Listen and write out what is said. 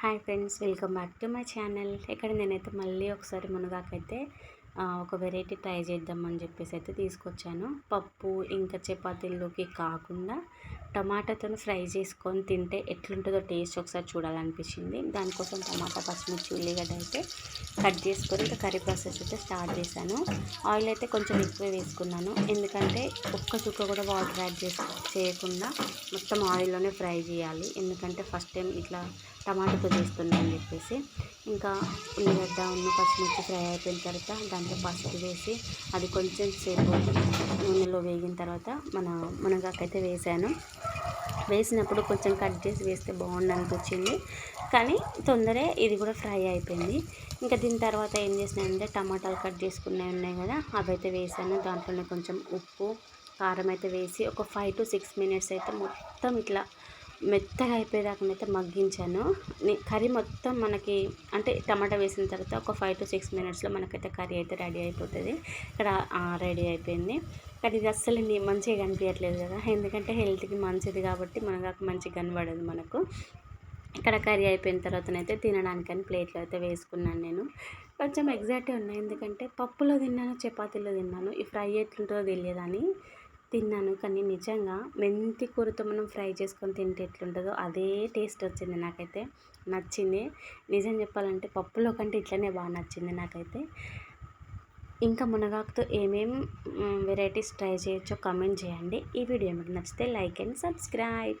Hi friends welcome back to my channel. ఇక్కడ నేనైతే మళ్ళీ ఒకసారి మునగాకైతే ఒక వెరైటీ ట్రై చేద్దామని చెప్పేసి అయితే తీసుకొచ్చాను. పప్పు ఇంకా చపాతీల్లోకి కాకుండా టమాటాతో ఫ్రై చేసుకొని తింటే ఎట్లుంటుందో టేస్ట్ ఒకసారి చూడాలనిపించింది. దానికోసం టమాటా పచ్చిమిర్చి ఉల్లిగడ్డ అయితే కట్ చేసుకొని ఇంకా కర్రీ ప్రాసెస్ అయితే స్టార్ట్ చేశాను. ఆయిల్ అయితే కొంచెం ఎక్కువ వేసుకున్నాను. ఎందుకంటే ఒక్క చుక్క కూడా వాటర్ యాడ్ చేసి చేయకుండా మొత్తం ఆయిల్లోనే ఫ్రై చేయాలి. ఎందుకంటే ఫస్ట్ టైం ఇట్లా టమాటాతో చేస్తున్నాను చెప్పేసి. ఇంకా ఉల్లిగడ్డ ఉన్న పచ్చిమిర్చి ఫ్రై అయిపోయిన తర్వాత దాంట్లో పసుపు వేసి అది కొంచెం సేపు నూనెలో వేగిన తర్వాత మన మునగాకైతే వేసాను. వేసినప్పుడు కొంచెం కట్ చేసి వేస్తే బాగుండు అనిపించింది. కానీ తొందరే ఇది కూడా ఫ్రై అయిపోయింది. ఇంకా దీని తర్వాత ఏం చేసినానంటే టమాటాలు కట్ చేసుకున్నవి ఉన్నాయి కదా అవి అయితే వేసాను. దాంట్లోనే కొంచెం ఉప్పు కారం అయితే వేసి ఒక ఫైవ్ టు సిక్స్ మినిట్స్ అయితే మొత్తం ఇట్లా మెత్తగా అయిపోయేదాకా అయితే మగ్గించాను. కర్రీ మొత్తం మనకి అంటే టమాటా వేసిన తర్వాత ఒక ఫైవ్ టు సిక్స్ మినిట్స్లో మనకైతే కర్రీ అయితే రెడీ అయిపోతుంది. ఇక్కడ రెడీ అయిపోయింది. కానీ ఇది అస్సలు మంచిగా కనిపించట్లేదు కదా. ఎందుకంటే హెల్త్కి మంచిది కాబట్టి మనకు మంచిగా కనబడదు మనకు. ఇక్కడ కర్రీ అయిపోయిన తర్వాతనైతే తినడానికని ప్లేట్లో అయితే వేసుకున్నాను నేను. కొంచెం ఎగ్జాక్ట్గా ఉన్నాయి ఎందుకంటే పప్పులో తిన్నాను చపాతీలో తిన్నాను. ఈ ఫ్రై ఎట్లుంటుందో తెలియదని తిన్నాను. కానీ నిజంగా మెంతి కూరతో మనం ఫ్రై చేసుకొని తింటే ఎట్లుంటుందో అదే టేస్ట్ వచ్చింది నాకైతే. నచ్చింది. నిజం చెప్పాలంటే పప్పులో కంటే ఇట్లనే బాగా నచ్చింది నాకైతే. ఇంకా మునగాకుతో ఏమేం వెరైటీస్ ట్రై చేయొచ్చో కమెంట్ చేయండి. ఈ వీడియో మీకు నచ్చితే లైక్ అండ్ సబ్స్క్రైబ్